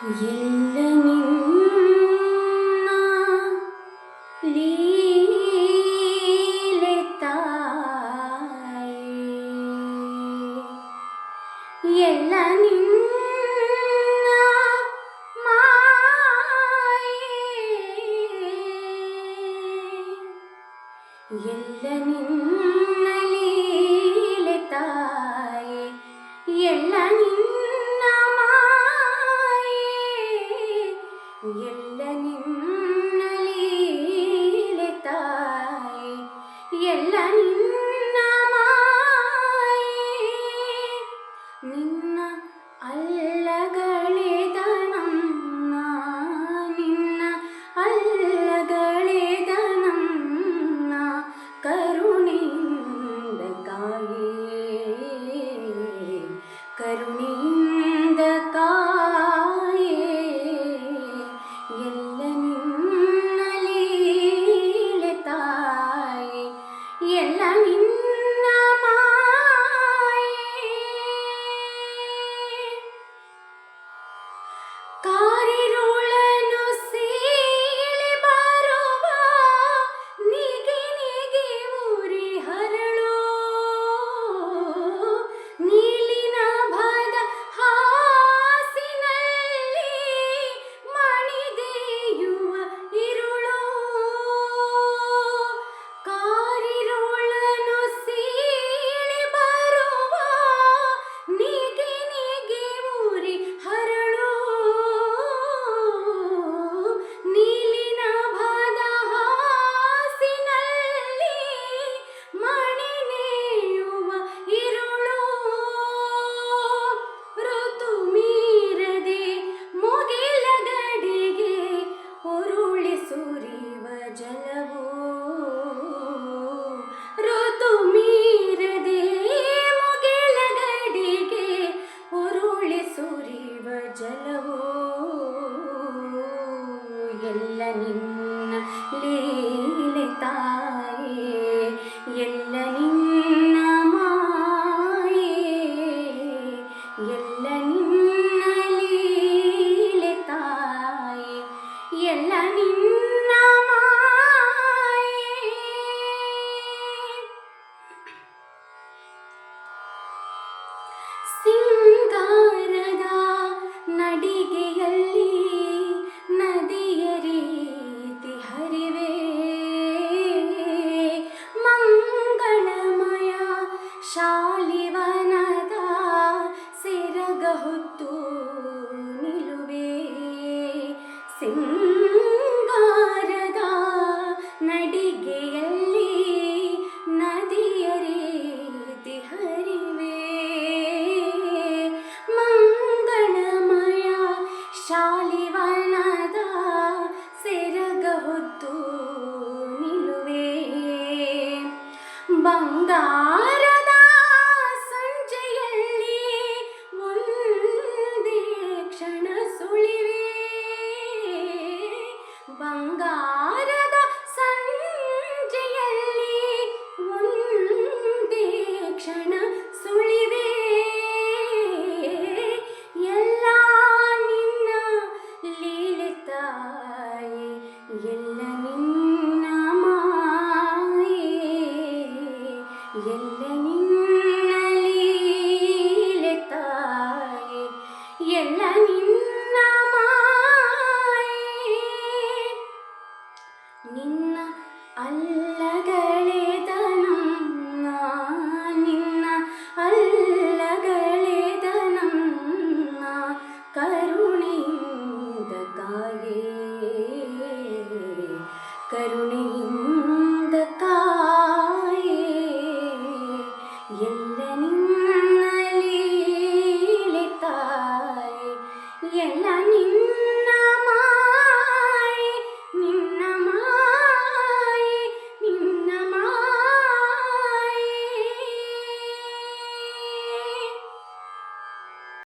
夜饮了，你。ಸುರಿವ ಜಲವೋ? ಋತು ಮೀರದೆ ಮುಗಿಲಗಡಿಗೆ ಉರುಳಿ ಸುರಿವ ಜಲವೋ? ಎಲ್ಲ ನಿನ್ನ ಲೀಲಿತಾ ಸಿಂಗಾರದ ನಡಿಗೆಯಲ್ಲಿ ನದಿಯ ರೀತಿ ಹರಿವೆ. ಮಂಗಳಮಯ ಶಾಲಿವನದ ಸಿರಗ ಹೊತ್ತು ನಿಲುವೆ. ಸಿಂಗಾರದ ನಡಿಗೆಯಲ್ಲಿ ಶಾರದಾ ಸಂಜೆಯಲ್ಲಿ ಒಂದೇ ಕ್ಷಣ ಸುಳಿವೆ ಬಂಗಾರ ನಿನ್ನ ಅಲ್ಲಗಳೆದನಂ ನಿನ್ನ ಅಲ್ಲಗಳೆದನಂ ಕರುಣೆಯಿಂದ ಕಾಗೆ ಕರುಣೆ